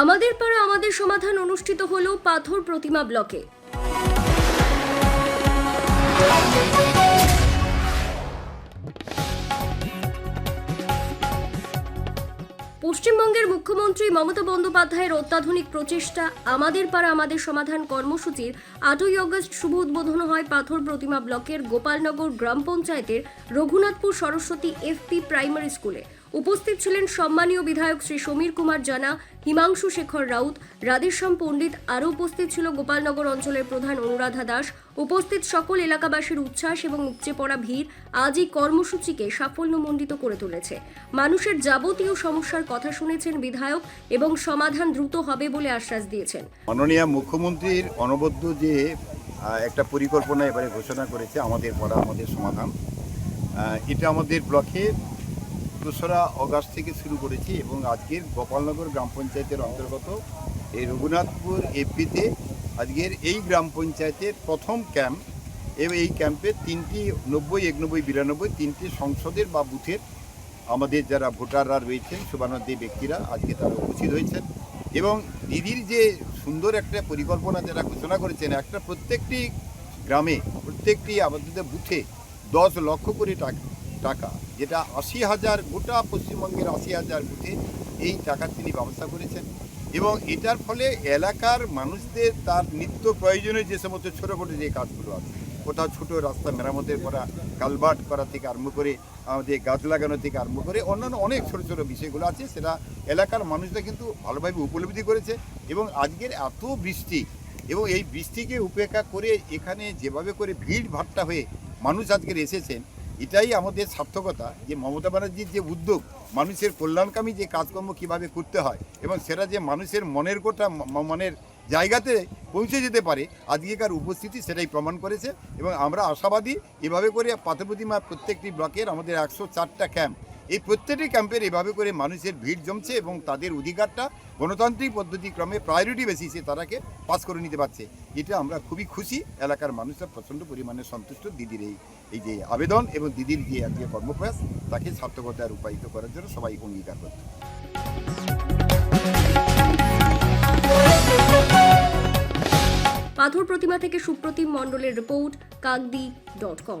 আমাদের পাড়া আমাদের সমাধান অনুষ্ঠিত হল পাথর প্রতিমা ব্লকে। পশ্চিমবঙ্গের মুখ্যমন্ত্রী মমতা বন্দ্যোপাধ্যায়ের অত্যাধুনিক প্রচেষ্টা, আমাদের পাড়া আমাদের সমাধান কর্মসূচির আটই অগস্ট শুভ উদ্বোধন হয় পাথর প্রতিমা ব্লকের গোপালনগর গ্রাম পঞ্চায়েতের রঘুনাথপুর সরস্বতী এফপি প্রাইমারি স্কুলে। উপস্থিত ছিলেন সম্মানীয় বিধায়ক শ্রী সমীর কুমার জানা, হিমাংশু শেখর রাউত, রাধেশ্যাম পণ্ডিত, আরও উপস্থিত ছিল গোপালনগর অঞ্চলের প্রধান অনুরাধা দাস, উপস্থিত সকল এলাকাবাসীর উচ্ছ্বাস এবং উপচে পড়া ভিড় আজ এই কর্মসূচিকে সাফল্যমণ্ডিত করে তুলেছে। মানুষের যাবতীয় সমস্যার কথা শুনেছেন বিধায়ক এবং সমাধান দ্রুত হবে বলে আশ্বাস দিয়েছেন। মাননীয় মুখ্যমন্ত্রীর অনবদ্য যে একটা পরিকল্পনা এবারে ঘোষণা করেছে আমাদের পড়া আমাদের সমাধান এটা আমাদের ব্লকে দোসরা অগাস্ট থেকে শুরু করেছি এবং আজকের গোপালনগর গ্রাম পঞ্চায়েতের অন্তর্গত এই রঘুনাথপুর এপিতে আজকের এই গ্রাম পঞ্চায়েতের প্রথম ক্যাম্প। এবং এই ক্যাম্পে তিনটি নব্বই, একনব্বই, বিরানব্বই তিনটি সংসদের বা বুথের আমাদের যারা ভোটাররা রয়েছেন, শুভানন্দী ব্যক্তিরা আজকে তারা উপস্থিত হয়েছেন। এবং দিদির যে সুন্দর একটা পরিকল্পনা যারা ঘোষণা করেছেন, একটা প্রত্যেকটি গ্রামে, প্রত্যেকটি আমাদের বুথে দশ লক্ষ কোটি টাকা টাকা, যেটা আশি হাজার, গোটা পশ্চিমবঙ্গের আশি হাজার বুথে এই টাকার তিনি ব্যবস্থা করেছেন। এবং এটার ফলে এলাকার মানুষদের তার নিত্য প্রয়োজনীয় যে সমস্ত ছোটো খাটো যে কাজগুলো আছে, কোথাও ছোটো রাস্তা মেরামতের করা, কালভার্ট করা থেকে আরম্ভ করে, আমাদের গাছ লাগানো থেকে আরম্ভ করে, অন্যান্য অনেক ছোটো ছোটো বিষয়গুলো আছে, সেটা এলাকার মানুষরা কিন্তু ভালোভাবে উপলব্ধি করেছে। এবং আজকের এত বৃষ্টি, এবং এই বৃষ্টিকে উপেক্ষা করে এখানে যেভাবে করে ভিড় ভাট্টা হয়ে মানুষ আজকের এসেছেন এটাই আমাদের সার্থকতা যে মমতা ব্যানার্জির যে উদ্যোগ, মানুষের কল্যাণকামী যে কাজকর্ম কীভাবে করতে হয় এবং সেটা যে মানুষের মনের গোটা মনের জায়গাতে পৌঁছে যেতে পারে, আজকেকার উপস্থিতি সেটাই প্রমাণ করেছে এবং আমরা আশাবাদী এভাবে করে পাথরপ্রতিমা প্রত্যেকটি ব্লকের আমাদের একশো চারটা ক্যাম্প এই প্রত্যেকটি ক্যাম্পের এভাবে করে মানুষের ভিড় জমছে এবং তাদের অধিকারটা গণতান্ত্রিক পদ্ধতিক্রমে প্রায়োরিটি বেসিসে তারাকে পাস করে নিতে পারছে। এটা আমরা খুবই খুশি। এলাকার মানুষরা প্রচণ্ড পরিমাণে সন্তুষ্ট দিদির এই এই যে আবেদন এবং দিদির যে আজকে কর্মপ্রয়াস, তাকে সার্থকতায় রূপায়িত করার জন্য সবাই অঙ্গীকার করছে। পাথর প্রতিমা থেকে সুপ্রতিম মণ্ডলের রিপোর্ট কাকদি ডট কম